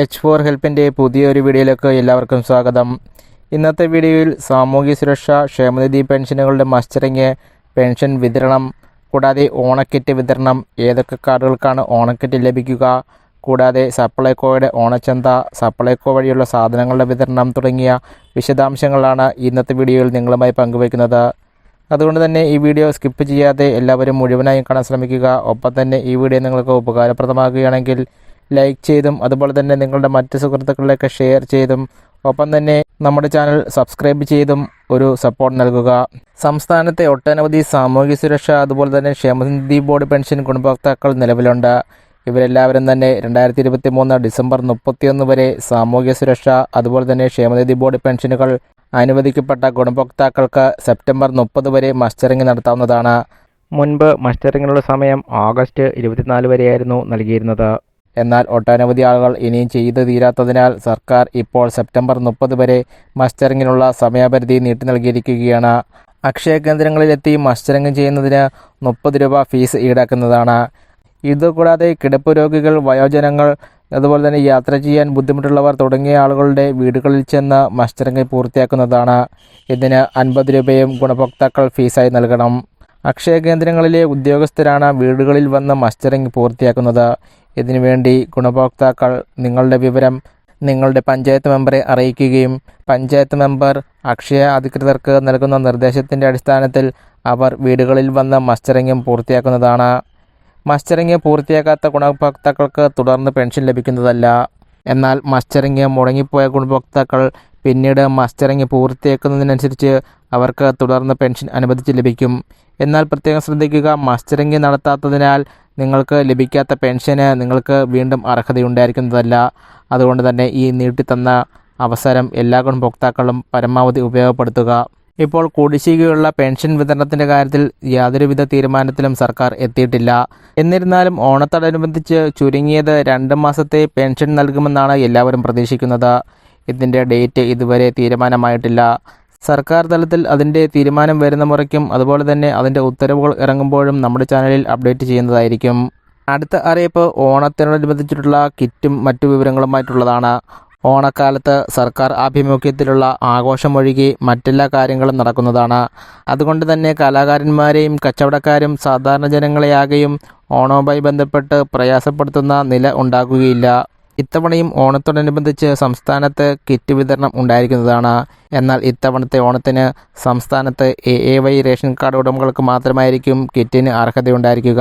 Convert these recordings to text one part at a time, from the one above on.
H four ഹെൽപ്പിന്റെ പുതിയൊരു വീഡിയോയിലേക്ക് എല്ലാവർക്കും സ്വാഗതം. ഇന്നത്തെ വീഡിയോയിൽ സാമൂഹ്യ സുരക്ഷ ക്ഷേമനിധി പെൻഷനുകളുടെ മസ്റ്ററിങ് പെൻഷൻ വിതരണം കൂടാതെ ഓണക്കിറ്റ് വിതരണം ഏതൊക്കെ കാർഡുകൾക്കാണ് ഓണക്കിറ്റ് ലഭിക്കുക കൂടാതെ സപ്ലൈകോയുടെ ഓണച്ചന്ത സപ്ലൈകോ വഴിയുള്ള സാധനങ്ങളുടെ വിതരണം തുടങ്ങിയ വിശദാംശങ്ങളാണ് ഇന്നത്തെ വീഡിയോയിൽ നിങ്ങളുമായി പങ്കുവയ്ക്കുന്നത്. അതുകൊണ്ട് തന്നെ ഈ വീഡിയോ സ്കിപ്പ് ചെയ്യാതെ എല്ലാവരും മുഴുവനായും കാണാൻ ശ്രമിക്കുക. ഒപ്പം തന്നെ ഈ വീഡിയോ നിങ്ങൾക്ക് ഉപകാരപ്രദമാകുകയാണെങ്കിൽ ലൈക്ക് ചെയ്തും അതുപോലെ തന്നെ നിങ്ങളുടെ മറ്റ് സുഹൃത്തുക്കളിലേക്ക് ഷെയർ ചെയ്തും ഒപ്പം തന്നെ നമ്മുടെ ചാനൽ സബ്സ്ക്രൈബ് ചെയ്തും ഒരു സപ്പോർട്ട് നൽകുക. സംസ്ഥാനത്തെ ഒട്ടനവധി സാമൂഹ്യ സുരക്ഷ അതുപോലെ തന്നെ ക്ഷേമനിധി ബോർഡ് പെൻഷൻ ഗുണഭോക്താക്കൾ നിലവിലുണ്ട്. ഇവരെല്ലാവരും തന്നെ രണ്ടായിരത്തി ഇരുപത്തി മൂന്ന് ഡിസംബർ മുപ്പത്തിയൊന്ന് വരെ സാമൂഹ്യ സുരക്ഷ അതുപോലെ തന്നെ ക്ഷേമനിധി ബോർഡ് പെൻഷനുകൾ അനുവദിക്കപ്പെട്ട ഗുണഭോക്താക്കൾക്ക് സെപ്റ്റംബർ മുപ്പത് വരെ മസ്റ്ററിംഗ് നടത്താവുന്നതാണ്. മുൻപ് മസ്റ്ററിങ്ങിനുള്ള സമയം ഓഗസ്റ്റ് ഇരുപത്തിനാല് വരെയായിരുന്നു നൽകിയിരുന്നത്. എന്നാൽ ഒട്ടനവധി ആളുകൾ ഇനിയും ചെയ്തു തീരാത്തതിനാൽ സർക്കാർ ഇപ്പോൾ സെപ്റ്റംബർ മുപ്പത് വരെ മസ്റ്ററിങ്ങിനുള്ള സമയപരിധി നീട്ടി നൽകിയിരിക്കുകയാണ്. അക്ഷയ കേന്ദ്രങ്ങളിലെത്തി മസ്റ്ററിങ് ചെയ്യുന്നതിന് മുപ്പത് രൂപ ഫീസ് ഈടാക്കുന്നതാണ്. ഇതുകൂടാതെ കിടപ്പ് രോഗികൾ വയോജനങ്ങൾ അതുപോലെ തന്നെ യാത്ര ചെയ്യാൻ ബുദ്ധിമുട്ടുള്ളവർ തുടങ്ങിയ ആളുകളുടെ വീടുകളിൽ ചെന്ന് മസ്റ്ററിങ് പൂർത്തിയാക്കുന്നതാണ്. ഇതിന് അൻപത് രൂപയും ഗുണഭോക്താക്കൾ ഫീസായി നൽകണം. അക്ഷയ കേന്ദ്രങ്ങളിലെ ഉദ്യോഗസ്ഥരാണ് വീടുകളിൽ വന്ന് മസ്റ്ററിംഗ് പൂർത്തിയാക്കുന്നത്. ഇതിനുവേണ്ടി ഗുണഭോക്താക്കൾ നിങ്ങളുടെ വിവരം നിങ്ങളുടെ പഞ്ചായത്ത് മെമ്പറെ അറിയിക്കുകയും പഞ്ചായത്ത് മെമ്പർ അക്ഷയ അധികൃതർക്ക് നൽകുന്ന നിർദ്ദേശത്തിന്റെ അടിസ്ഥാനത്തിൽ അവർ വീടുകളിൽ വന്ന് മസ്റ്ററിംഗും പൂർത്തിയാക്കുന്നതാണ്. മസ്റ്ററിംഗ് പൂർത്തിയാക്കാത്ത ഗുണഭോക്താക്കൾക്ക് തുടർന്ന് പെൻഷൻ ലഭിക്കുന്നതല്ല. എന്നാൽ മസ്റ്ററിംഗ് മുടങ്ങിപ്പോയ ഗുണഭോക്താക്കൾ പിന്നീട് മസ്റ്ററിംഗ് പൂർത്തിയാക്കുന്നതിനനുസരിച്ച് അവർക്ക് തുടർന്ന് പെൻഷൻ അനുവദിച്ച് ലഭിക്കും. എന്നാൽ പ്രത്യേകം ശ്രദ്ധിക്കുക മസ്റ്ററിംഗ് നടത്താത്തതിനാൽ നിങ്ങൾക്ക് ലഭിക്കാത്ത പെൻഷന് നിങ്ങൾക്ക് വീണ്ടും അർഹതയുണ്ടായിരിക്കുന്നതല്ല. അതുകൊണ്ട് തന്നെ ഈ നീട്ടിത്തന്ന അവസരം എല്ലാ ഗുണഭോക്താക്കളും പരമാവധി ഉപയോഗപ്പെടുത്തുക. ഇപ്പോൾ കുടിശ്ശികയുള്ള പെൻഷൻ വിതരണത്തിന്റെ കാര്യത്തിൽ യാതൊരുവിധ തീരുമാനത്തിലും സർക്കാർ എത്തിയിട്ടില്ല. എന്നിരുന്നാലും ഓണത്തോടനുബന്ധിച്ച് ചുരുങ്ങിയത് രണ്ട് മാസത്തെ പെൻഷൻ നൽകുമെന്നാണ് എല്ലാവരും പ്രതീക്ഷിക്കുന്നത്. ഇതിന്റെ ഡേറ്റ് ഇതുവരെ തീരുമാനമായിട്ടില്ല. സർക്കാർ തലത്തിൽ അതിന്റെ തീരുമാനം വരുന്ന മുറയ്ക്കും അതുപോലെ തന്നെ അതിന്റെ ഉത്തരവുകൾ ഇറങ്ങുമ്പോഴും നമ്മുടെ ചാനലിൽ അപ്ഡേറ്റ് ചെയ്യുന്നതായിരിക്കും. അടുത്ത അറിയിപ്പ് ഓണത്തിനോടനുബന്ധിച്ചിട്ടുള്ള കിറ്റും മറ്റു വിവരങ്ങളുമായിട്ടുള്ളതാണ്. ഓണക്കാലത്ത് സർക്കാർ ആഭിമുഖ്യത്തിലുള്ള ആഘോഷമൊഴികെ മറ്റെല്ലാ കാര്യങ്ങളും നടക്കുന്നതാണ്. അതുകൊണ്ട് തന്നെ കലാകാരന്മാരെയും കച്ചവടക്കാരും സാധാരണ ജനങ്ങളെയാകെയും ഓണവുമായി ബന്ധപ്പെട്ട് പ്രയാസപ്പെടുത്തുന്ന നില ഉണ്ടാകുകയില്ല. ഇത്തവണയും ഓണത്തോടനുബന്ധിച്ച് സംസ്ഥാനത്ത് കിറ്റ് വിതരണം ഉണ്ടായിരിക്കുന്നതാണ്. എന്നാൽ ഇത്തവണത്തെ ഓണത്തിന് സംസ്ഥാനത്ത് A A Y ration card ഉടമകൾക്ക് മാത്രമായിരിക്കും കിറ്റിന് അർഹതയുണ്ടായിരിക്കുക.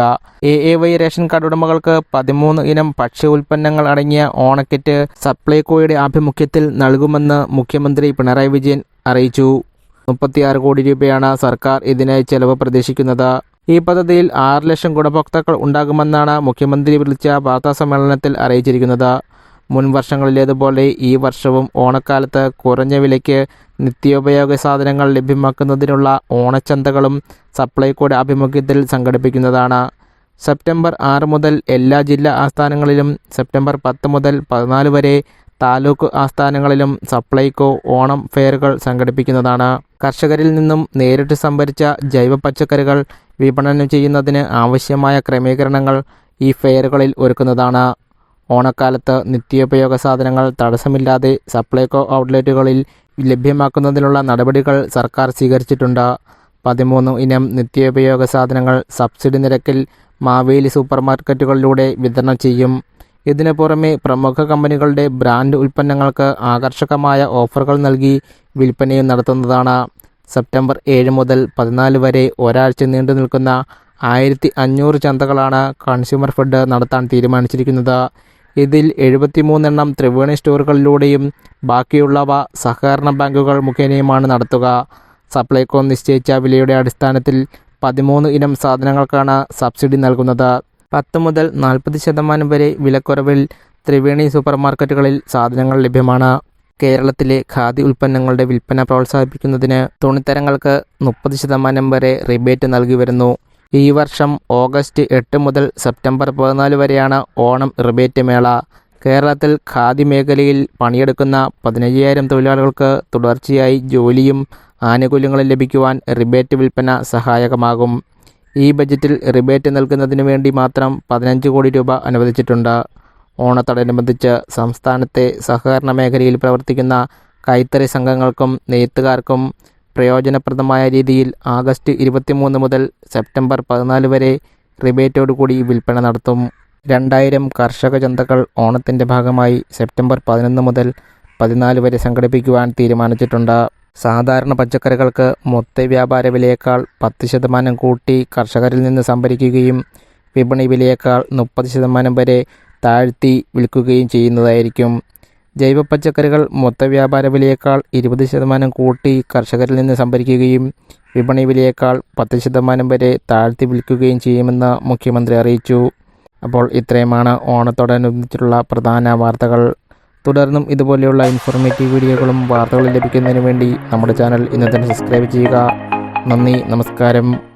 A A Y ration card ഉടമകൾക്ക് പതിമൂന്ന് ഇനം ഭക്ഷ്യ ഉൽപ്പന്നങ്ങൾ അടങ്ങിയ ഓണക്കിറ്റ് സപ്ലൈകോയുടെ ആഭിമുഖ്യത്തിൽ നൽകുമെന്ന് മുഖ്യമന്ത്രി പിണറായി വിജയൻ അറിയിച്ചു. മുപ്പത്തിയാറ് കോടി രൂപയാണ് സർക്കാർ ഇതിനായി ചെലവ് പ്രതീക്ഷിക്കുന്നത്. ഈ പദ്ധതിയിൽ ആറ് ലക്ഷം ഗുണഭോക്താക്കൾ ഉണ്ടാകുമെന്നാണ് മുഖ്യമന്ത്രി വിളിച്ച വാർത്താസമ്മേളനത്തിൽ അറിയിച്ചിരിക്കുന്നത്. മുൻ വർഷങ്ങളിലേതുപോലെ ഈ വർഷവും ഓണക്കാലത്ത് കുറഞ്ഞ വിലയ്ക്ക് നിത്യോപയോഗ സാധനങ്ങൾ ലഭ്യമാക്കുന്നതിനുള്ള ഓണച്ചന്തകളും സപ്ലൈകോയുടെ ആഭിമുഖ്യത്തിൽ സംഘടിപ്പിക്കുന്നതാണ്. സെപ്റ്റംബർ ആറ് മുതൽ എല്ലാ ജില്ലാ ആസ്ഥാനങ്ങളിലും സെപ്റ്റംബർ പത്ത് മുതൽ പതിനാല് വരെ താലൂക്ക് ആസ്ഥാനങ്ങളിലും സപ്ലൈകോ ഓണം ഫെയറുകൾ സംഘടിപ്പിക്കുന്നതാണ്. കർഷകരിൽ നിന്നും നേരിട്ട് സംഭരിച്ച ജൈവ പച്ചക്കറികൾ വിപണനം ചെയ്യുന്നതിന് ആവശ്യമായ ക്രമീകരണങ്ങൾ ഈ ഫെയറുകളിൽ ഒരുക്കുന്നതാണ്. ഓണക്കാലത്ത് നിത്യോപയോഗ സാധനങ്ങൾ തടസ്സമില്ലാതെ സപ്ലൈകോ ഔട്ട്ലെറ്റുകളിൽ ലഭ്യമാക്കുന്നതിനുള്ള നടപടികൾ സർക്കാർ സ്വീകരിച്ചിട്ടുണ്ട്. പതിമൂന്ന് ഇനം നിത്യോപയോഗ സാധനങ്ങൾ സബ്സിഡി നിരക്കിൽ മാവേലി സൂപ്പർ മാർക്കറ്റുകളിലൂടെ വിതരണം ചെയ്യും. ഇതിനു പുറമെ പ്രമുഖ കമ്പനികളുടെ ബ്രാൻഡ് ഉൽപ്പന്നങ്ങൾക്ക് ആകർഷകമായ ഓഫറുകൾ നൽകി വിൽപ്പനയും നടത്തുന്നതാണ്. സെപ്റ്റംബർ ഏഴ് മുതൽ പതിനാല് വരെ ഒരാഴ്ച നീണ്ടു നിൽക്കുന്ന ആയിരത്തി അഞ്ഞൂറ് ചന്തകളാണ് കൺസ്യൂമർ ഫെഡ് നടത്താൻ തീരുമാനിച്ചിരിക്കുന്നത്. ഇതിൽ എഴുപത്തിമൂന്നെണ്ണം ത്രിവേണി സ്റ്റോറുകളിലൂടെയും ബാക്കിയുള്ളവ സഹകരണ ബാങ്കുകൾ മുഖേനയുമാണ് നടത്തുക. സപ്ലൈകോ നിശ്ചയിച്ച വിലയുടെ അടിസ്ഥാനത്തിൽ പതിമൂന്ന് ഇനം സാധനങ്ങൾക്കാണ് സബ്സിഡി നൽകുന്നത്. പത്ത് മുതൽ നാൽപ്പത് ശതമാനം വരെ വിലക്കുറവിൽ ത്രിവേണി സൂപ്പർ മാർക്കറ്റുകളിൽ സാധനങ്ങൾ ലഭ്യമാണ്. കേരളത്തിലെ ഖാദി ഉൽപ്പന്നങ്ങളുടെ വിൽപ്പന പ്രോത്സാഹിപ്പിക്കുന്നതിന് തുണിത്തരങ്ങൾക്ക് മുപ്പത് ശതമാനം വരെ റിബേറ്റ് നൽകി വരുന്നു. ഈ വർഷം ഓഗസ്റ്റ് എട്ട് മുതൽ സെപ്റ്റംബർ പതിനാല് വരെയാണ് ഓണം റിബേറ്റ് മേള. കേരളത്തിൽ ഖാദി മേഖലയിൽ പണിയെടുക്കുന്ന പതിനയ്യായിരം തൊഴിലാളികൾക്ക് തുടർച്ചയായി ജോലിയും ആനുകൂല്യങ്ങളും ലഭിക്കുവാൻ റിബേറ്റ് വിൽപ്പന സഹായകമാകും. ഈ ബജറ്റിൽ റിബേറ്റ് നൽകുന്നതിന് വേണ്ടി മാത്രം പതിനഞ്ച് കോടി രൂപ അനുവദിച്ചിട്ടുണ്ട്. ഓണത്തോടനുബന്ധിച്ച് സംസ്ഥാനത്തെ സഹകരണ മേഖലയിൽ പ്രവർത്തിക്കുന്ന കൈത്തറി സംഘങ്ങൾക്കും നെയ്ത്തുകാർക്കും പ്രയോജനപ്രദമായ രീതിയിൽ ആഗസ്റ്റ് ഇരുപത്തിമൂന്ന് മുതൽ സെപ്റ്റംബർ പതിനാല് വരെ റിബേറ്റോടുകൂടി വിൽപ്പന നടത്തും. രണ്ടായിരം കർഷക ചന്തകൾ ഓണത്തിന്റെ ഭാഗമായി സെപ്റ്റംബർ പതിനൊന്ന് മുതൽ പതിനാല് വരെ സംഘടിപ്പിക്കുവാൻ തീരുമാനിച്ചിട്ടുണ്ട്. സാധാരണ പച്ചക്കറികൾക്ക് മൊത്ത വ്യാപാര വിലയേക്കാൾ പത്ത് ശതമാനം കൂട്ടി കർഷകരിൽ നിന്ന് സംഭരിക്കുകയും വിപണി വിലയേക്കാൾ മുപ്പത് ശതമാനം വരെ താഴ്ത്തി വിൽക്കുകയും ചെയ്യുന്നതായിരിക്കും. ജൈവ പച്ചക്കറികൾ മൊത്ത വ്യാപാര വിലയേക്കാൾ ഇരുപത് ശതമാനം കൂട്ടി കർഷകരിൽ നിന്ന് സംഭരിക്കുകയും വിപണി വിലയേക്കാൾ പത്ത് ശതമാനം വരെ താഴ്ത്തി വിൽക്കുകയും ചെയ്യുമെന്ന് മുഖ്യമന്ത്രി അറിയിച്ചു. അപ്പോൾ ഇത്രയുമാണ് ഓണത്തോടനുബന്ധിച്ചുള്ള പ്രധാന വാർത്തകൾ. തുടർന്നും ഇതുപോലെയുള്ള ഇൻഫോർമേറ്റീവ് വീഡിയോകളും വാർത്തകളും ലഭിക്കുന്നതിന് വേണ്ടി നമ്മുടെ ചാനൽ ഇന്ന് തന്നെ സബ്സ്ക്രൈബ് ചെയ്യുക. നന്ദി നമസ്കാരം.